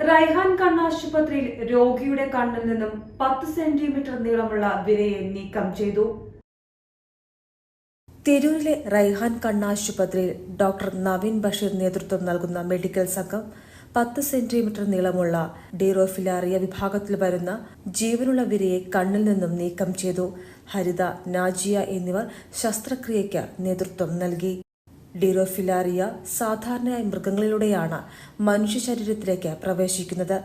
റൈഹാൻ കണ്ണാശുപത്രിയിൽ രോഗിയുടെ കണ്ണിൽ നിന്നും പത്ത് സെന്റിമീറ്റർ നീളമുള്ള വിരയെ നീക്കം ചെയ്തു. തിരൂരിലെ റൈഹാൻ കണ്ണാശുപത്രിയിൽ ഡോക്ടർ നവീൻ ബഷീർ നേതൃത്വം നൽകുന്ന മെഡിക്കൽ സംഘം പത്ത് സെന്റിമീറ്റർ നീളമുള്ള ഡീറോഫിലാറിയ വിഭാഗത്തിൽ വരുന്ന ജീവനുള്ള വിരയെ കണ്ണിൽ നിന്നും നീക്കം ചെയ്തു. ഹരിത നാജിയ എന്നിവർ ശസ്ത്രക്രിയയ്ക്ക് നേതൃത്വം നൽകി. ഡീറോഫിലാറിയ സാധാരണയായി മൃഗങ്ങളിലൂടെയാണ് മനുഷ്യ ശരീരത്തിലേക്ക് പ്രവേശിക്കുന്നത്.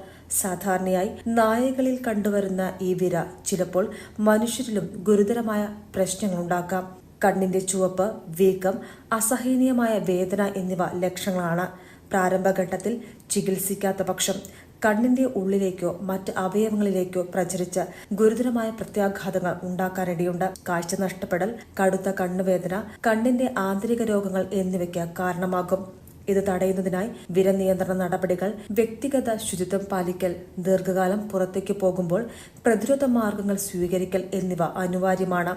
സാധാരണയായി നായകളിൽ കണ്ടുവരുന്ന ഈ വിര ചിലപ്പോൾ മനുഷ്യരിലും ഗുരുതരമായ പ്രശ്നങ്ങൾ ഉണ്ടാക്കാം കണ്ണിന്റെ ചുവപ്പ് വീക്കം അസഹനീയമായ വേദന എന്നിവ ലക്ഷണങ്ങളാണ്. പ്രാരംഭഘട്ടത്തിൽ ചികിത്സിക്കാത്ത പക്ഷം കണ്ണിന്റെ ഉള്ളിലേക്കോ മറ്റ് അവയവങ്ങളിലേക്കോ പ്രചരിച്ച് ഗുരുതരമായ പ്രത്യാഘാതങ്ങൾ ഉണ്ടാക്കാനിടയുണ്ട്. കാഴ്ച നഷ്ടപ്പെടൽ കടുത്ത കണ്ണുവേദന കണ്ണിന്റെ ആന്തരിക രോഗങ്ങൾ എന്നിവയ്ക്ക് കാരണമാകും. ഇത് തടയുന്നതിനായി വിര നിയന്ത്രണ നടപടികൾ വ്യക്തിഗത ശുചിത്വം പാലിക്കൽ ദീർഘകാലം പുറത്തേക്ക് പോകുമ്പോൾ പ്രതിരോധ മാർഗങ്ങൾ സ്വീകരിക്കൽ എന്നിവ അനിവാര്യമാണ്.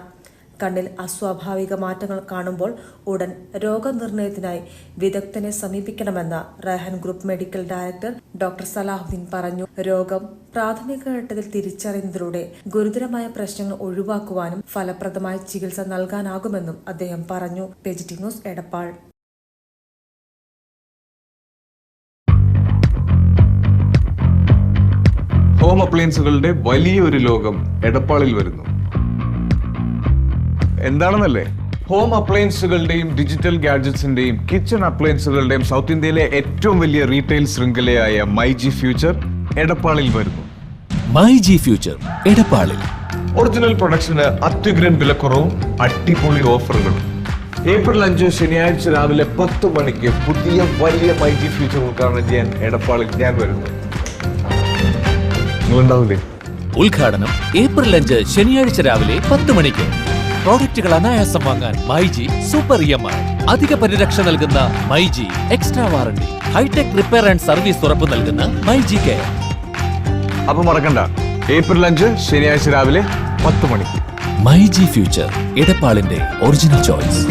കണ്ണിൽ അസ്വാഭാവിക മാറ്റങ്ങൾ കാണുമ്പോൾ ഉടൻ രോഗനിർണയത്തിനായി വിദഗ്ധനെ സമീപിക്കണമെന്ന് റഹൻ group medical director doctor Salahuddin പറഞ്ഞു. രോഗം പ്രാഥമിക ഘട്ടത്തിൽ തിരിച്ചറിയുന്നതിലൂടെ ഗുരുതരമായ പ്രശ്നങ്ങൾ ഒഴിവാക്കുവാനും ഫലപ്രദമായ ചികിത്സ നൽകാനാകുമെന്നും അദ്ദേഹം പറഞ്ഞു. പെജിറ്റി ന്യൂസ് എടപ്പാൾ. ഹോം അപ്ലയൻസുകളുടെ വലിയൊരു ലോകം എടപ്പാളിൽ വരുന്നു. എന്താണെന്നല്ലേ? ഹോം അപ്ലയൻസുകളുടെയും ഡിജിറ്റൽ ഗാഡ്ജറ്റ്സിന്റെയും കിച്ചൺ അപ്ലയൻസുകളുടെയും സൗത്ത് ഇന്ത്യയിലെ ഏറ്റവും വലിയ റീറ്റെയിൽ ശൃംഖലയായ മൈജി ഫ്യൂച്ചർ എടപ്പാളിൽ വരുന്നു. മൈ ജി ഫ്യൂച്ചർ എടപ്പാളിൽ. ഒറിജിനൽ പ്രൊഡക്ഷന് അത്യുഗ്രൻ വിലക്കുറവും അടിപൊളി ഓഫറുകളും. ഏപ്രിൽ അഞ്ച് ശനിയാഴ്ച രാവിലെ പത്ത് മണിക്ക് പുതിയ വലിയ മൈജി ഫ്യൂച്ചർ ഉദ്ഘാടനം ചെയ്യാൻ എടപ്പാളിൽ ഞാൻ വരുന്നു. നിങ്ങളുണ്ടാവില്ലേ? ഉദ്ഘാടനം ഏപ്രിൽ അഞ്ച് ശനിയാഴ്ച രാവിലെ പത്ത് മണിക്ക്. പ്രോഡക്റ്റുകൾ അനായാസം വാങ്ങാൻ myG super E M I. അധിക പരിരക്ഷ നൽകുന്ന myG extra warranty. Hitech repair and service ഉറപ്പ് നൽകുന്ന മൈജി കെയർ അപ്പൊ മറക്കണ്ട. ഏപ്രിൽ അഞ്ച് ശനിയാഴ്ച രാവിലെ പത്ത് മണിക്ക് മൈജി ഫ്യൂച്ചർ ഇടപ്പാളിന്റെ ഒറിജിനൽ ചോയ്സ്.